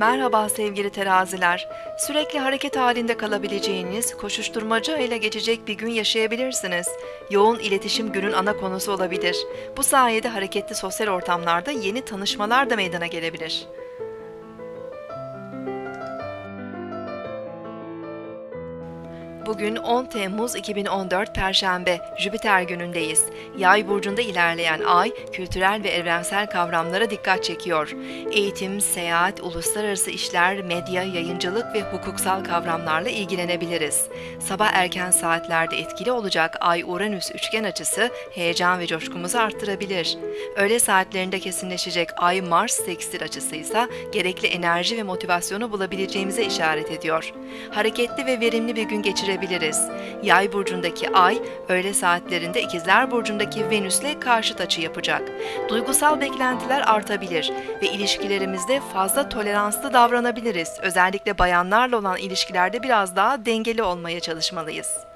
Merhaba sevgili teraziler. Sürekli hareket halinde kalabileceğiniz, koşuşturmaca ile geçecek bir gün yaşayabilirsiniz. Yoğun iletişim günün ana konusu olabilir. Bu sayede hareketli sosyal ortamlarda yeni tanışmalar da meydana gelebilir. Bugün 10 Temmuz 2014 Perşembe, Jüpiter günündeyiz. Yay burcunda ilerleyen ay, kültürel ve evrensel kavramlara dikkat çekiyor. Eğitim, seyahat, uluslararası işler, medya, yayıncılık ve hukuksal kavramlarla ilgilenebiliriz. Sabah erken saatlerde etkili olacak Ay-Uranüs üçgen açısı heyecan ve coşkumuzu arttırabilir. Öğle saatlerinde kesinleşecek Ay-Mars sekstil açısı ise gerekli enerji ve motivasyonu bulabileceğimize işaret ediyor. Hareketli ve verimli bir gün geçirebiliriz. Yay burcundaki Ay, öğle saatlerinde İkizler burcundaki Venüs'le karşıt açı yapacak. Duygusal beklentiler artabilir ve ilişkilerimizde fazla toleranslı davranabiliriz. Özellikle bayanlarla olan ilişkilerde biraz daha dengeli olmaya çalışmalıyız.